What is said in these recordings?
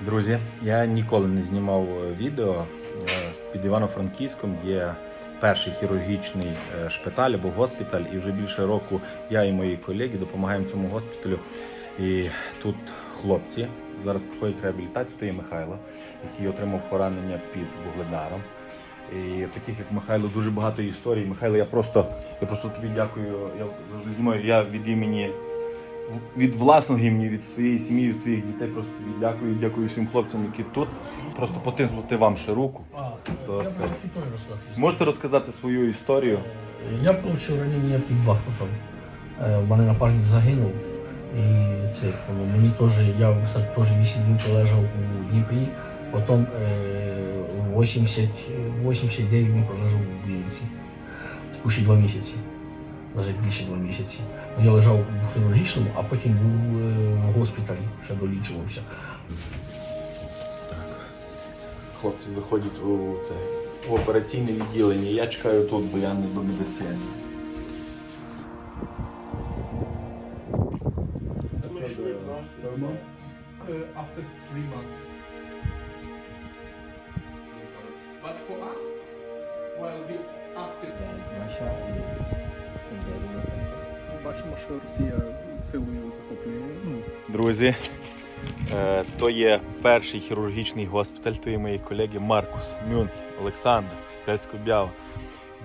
Друзі, я ніколи не знімав е, відео. Е, Під Івано-Франківськом є перший хірургічний е, шпиталь або госпіталь, і вже більше року я і мої колеги допомагаємо цьому госпіталю. І тут хлопці зараз проходять реабілітацію. То є Михайло, який отримав поранення під вугледаром. І таких як Михайло дуже багато історій. Михайло, я просто, я просто тобі дякую. Я завжди знімаю. Я від імені від власного імені, від своєї сім'ї, від своїх дітей просто дякую. Дякую всім хлопцям, які тут. Просто потиснути вам ще руку. А, То я це- можу і теж розказати. Можете розказати свою історію? Я отримав ранення під Бахмутом. Е, У мене напарник загинув. І це ну, мені теж, я теж 8 днів пролежав у Дніпрі, потім е, 80, 89 днів пролежав у Вінниці. Таку ще 2 місяці. Навіть більше 2 місяці. Ну, Я лежав у хірургічному, а потім був е, в госпіталі, ще долічувався. Хлопці заходять у це в операційне відділення. Я чекаю тут, бо я не до медицини. uh, after three months. But for us, well, we asked it. Бачимо, що Росія силою захоплює. Ну, Друзі, е, то є перший хірургічний госпіталь, то є мої колеги Маркус, Мюнхен, Олександр, Бява.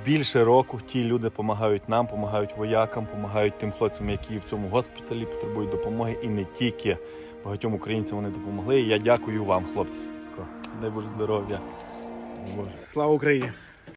Більше року ті люди допомагають нам, допомагають воякам, допомагають тим хлопцям, які в цьому госпіталі потребують допомоги, і не тільки багатьом українцям вони допомогли. І я дякую вам, хлопці. Дай Боже здоров'я. Боже. Слава Україні!